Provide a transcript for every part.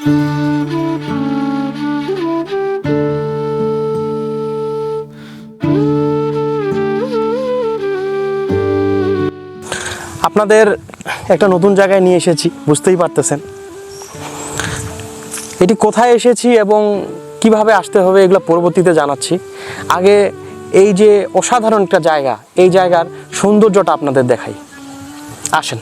আপনাদের একটা নতুন জায়গায় নিয়ে এসেছি, বুঝতেই পারতেছেন। এটি কোথায় এসেছি এবং কীভাবে আসতে হবে এগুলো পরবর্তীতে জানাচ্ছি। আগে এই যে অসাধারণ একটা জায়গা, এই জায়গার সৌন্দর্যটা আপনাদের দেখাই। আসেন।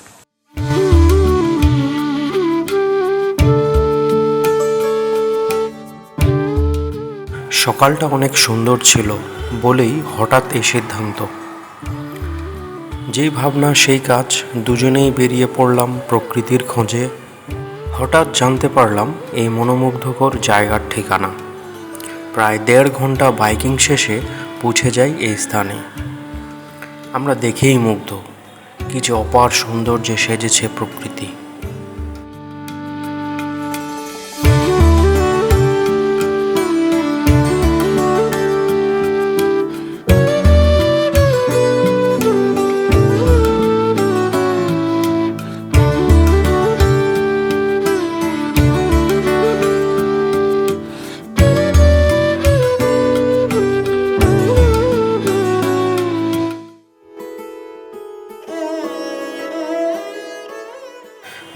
সকালটা অনেক সুন্দর ছিল বলেই হঠাৎ এই সিদ্ধান্ত। যেই ভাবনা, সেই কাজ দুজনেই বেরিয়ে পড়লাম প্রকৃতির খোঁজে। হঠাৎ জানতে পারলাম এই মনোমুগ্ধকর জায়গার ঠিকানা। প্রায় দেড় ঘণ্টা বাইকিং শেষে পৌঁছে যাই এই স্থানে। আমরা দেখেই মুগ্ধ। কি যে অপার সৌন্দর্যে সেজেছে প্রকৃতি।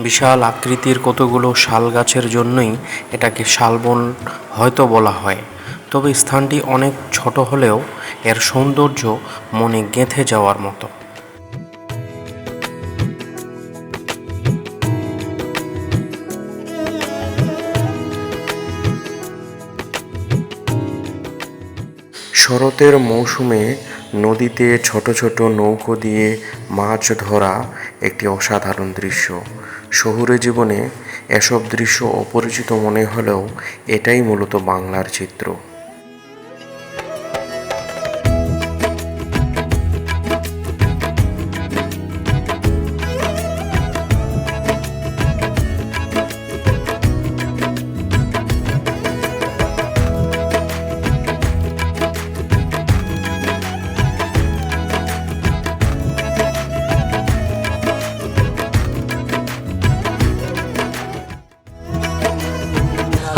বিশাল আকৃতির কতগুলো শাল গাছের জন্যই এটাকে শালবন হয়তো বলা হয়। তবে স্থানটি অনেক ছোট হলেও এর সৌন্দর্য মনে গেঁথে যাওয়ার মতো। শরতের মৌসুমে নদীতে ছোট ছোট নৌকো দিয়ে মাছ ধরা একটি অসাধারণ দৃশ্য। শহুরে জীবনে এসব দৃশ্য অপরিচিত মনে হলেও এটাই মূলত বাংলার চিত্র।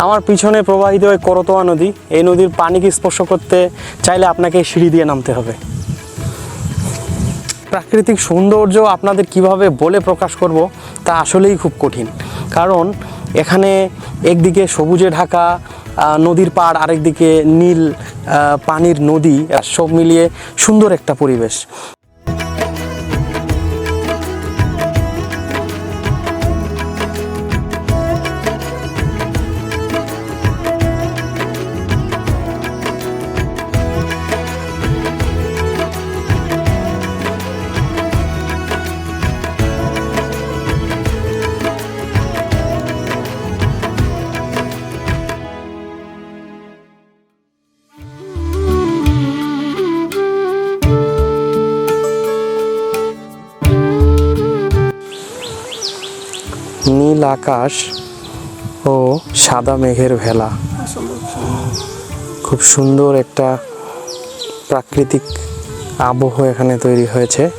আমার পিছনে প্রবাহিত হয় করতোয়া নদী, এই নদীর পানিকে স্পর্শ করতে চাইলে আপনাকে সিঁড়ি দিয়ে নামতে হবে। প্রাকৃতিক সৌন্দর্য আপনাদের কীভাবে বলে প্রকাশ করব, তা আসলেই খুব কঠিন। কারণ এখানে একদিকে সবুজে ঢাকা নদীর পাড়, আরেকদিকে নীল পানির নদী, সব মিলিয়ে সুন্দর একটা পরিবেশ। আকাশ ও সাদা মেঘের ভেলা। খুব সুন্দর একটা প্রাকৃতিক আবহ এখানে তৈরি হয়েছে।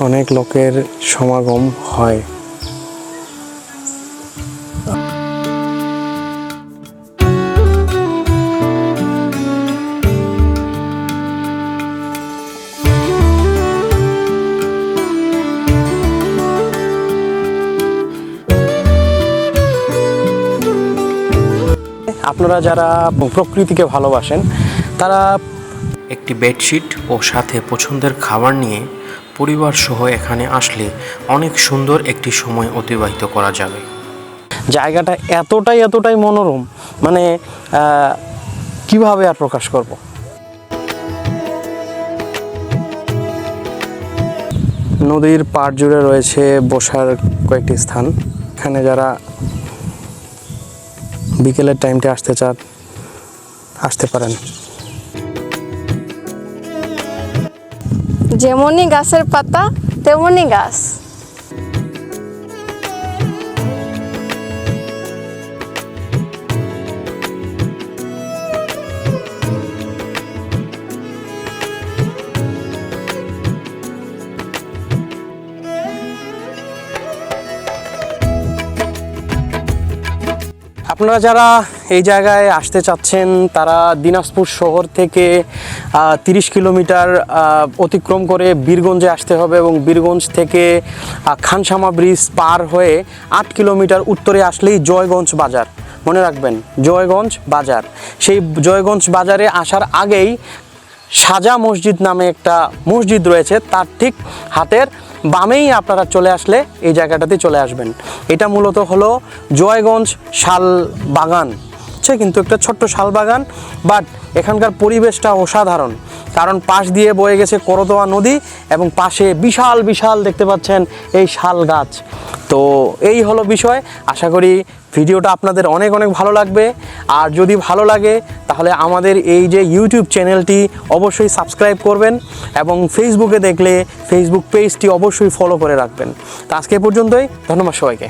অনেক লোকের সমাগম হয়। আপনারা যারা প্রকৃতিকে ভালোবাসেন তারা একটি বেডশিট ও সাথে পছন্দের খাবার নিয়ে পরিবার সহ এখানে আসলে অনেক সুন্দর একটি সময় অতিবাহিত করা যাবে। জায়গাটা এতটাই এতটাই মনোরম মানে কীভাবে আর প্রকাশ করব? নদীর পাড় জুড়ে রয়েছে বসার কয়েকটি স্থান। এখানে যারা বিকেলের টাইমটা আসতে চান আসতে পারেন। যেমনই গাছের পাতা তেমনই গাছ। আপনারা যারা এই জায়গায় আসতে চাচ্ছেন, তারা দিনাজপুর শহর থেকে তিরিশ কিলোমিটার অতিক্রম করে বীরগঞ্জে আসতে হবে এবং বীরগঞ্জ থেকে খানসামা ব্রিজ পার হয়ে আট কিলোমিটার উত্তরে আসলেই জয়গঞ্জ বাজার। মনে রাখবেন, জয়গঞ্জ বাজার। সেই জয়গঞ্জ বাজারে আসার আগেই সাজা মসজিদ নামে একটা মসজিদ রয়েছে, তার ঠিক হাতের বামেই আপনারা চলে আসলে এই জায়গাটাতে চলে আসবেন। এটা মূলত হলো জয়গঞ্জ শাল বাগান। হচ্ছে কিন্তু একটা ছোট্ট শাল বাগান, বাট এখানকার পরিবেশটা অসাধারণ। কারণ পাশ দিয়ে বয়ে গেছে করতোয়া নদী এবং পাশে বিশাল বিশাল দেখতে পাচ্ছেন এই শাল গাছ। তো এই হলো বিষয়। আশা করি ভিডিওটা আপনাদের অনেক অনেক ভালো লাগবে। আর যদি ভালো লাগে, তাহলে আমাদের এই যে ইউটিউব চ্যানেলটি অবশ্যই সাবস্ক্রাইব করবেন এবং ফেসবুকে দেখলে ফেসবুক পেজটি অবশ্যই ফলো করে রাখবেন। তো আজকে পর্যন্তই, ধন্যবাদ সবাইকে।